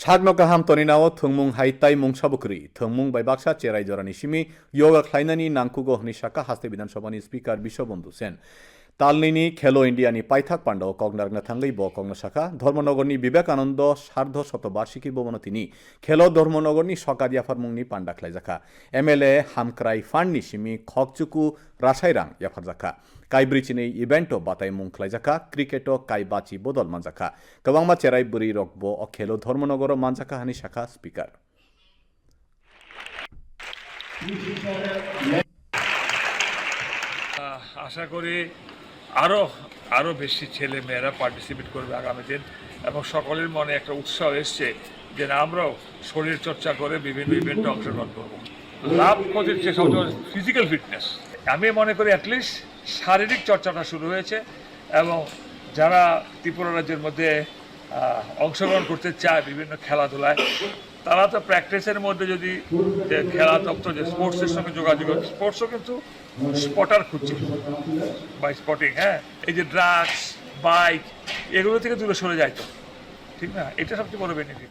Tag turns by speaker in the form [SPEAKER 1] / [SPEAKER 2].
[SPEAKER 1] সাকনো কাহাম তনি তনিনাও থংমুং হাইতাই মুংসাবুকরি থংমুং বাইবাক্সা চেরাই জরানি সিমি ইয়োগা খ্লাইনানি নাংকুগো হনিশাকা হাস্তে বিধানসভানি স্পিকার বিশ্ববন্ধু সেন তালনিনি, খেলো ইন্ডিয়ানি পাইথাক পাণ্ডব কগ্নারগ্না থাঙ্গই ব কগ্ন শাখা, ধর্মনগরনি বিবেকানন্দ, সার্ধ শতবার্ষিকী বমন তিনি খেলো ধর্মনগরনি সকাদিয়াফার মুংনি পাণ্ডাখলাই জাখা, এমএলএ হামক্রাই ফান্ডনি সিমি, খকচুকু রাসাইরাং ইয়াফার জাখা কাইব্রিচিনি ইভেন্টও বাতাই মুংখলাই জাখা, ক্রিকেটও কাই বাচি বদল মানজাখা কবাংমা চেরাই বুড়ি রকব অ খেলো ধর্মনগর মানজাখা হানি
[SPEAKER 2] শাখা স্পিকার। আশা করি আরও আরও বেশি ছেলে মেয়েরা পার্টিসিপেট করবে আগামী দিন এবং সকলের মনে একটা উৎসাহ এসছে যে না, আমরাও শরীর চর্চা করে বিভিন্ন ইভেন্টে অংশগ্রহণ করব। লাভ ক্ষতির ফিজিক্যাল ফিটনেস আমি মনে করি অ্যাটলিস্ট শারীরিক চর্চাটা শুরু হয়েছে এবং যারা ত্রিপুরা রাজ্যের মধ্যে অংশগ্রহণ করতে চায় বিভিন্ন খেলাধুলায় তারা তো প্র্যাকটিসের মধ্যে যদি খেলা দপ্তর যে স্পোর্টসের সঙ্গে যোগাযোগ স্পোর্টসও কিন্তু স্পটার খুঁজছে বাই স্পটিং হ্যাঁ? এই যে ড্রাগস বাইক এগুলো থেকে দূরে সরে যায় তো। ঠিক না? এটা সবচেয়ে বড় বেনিফিট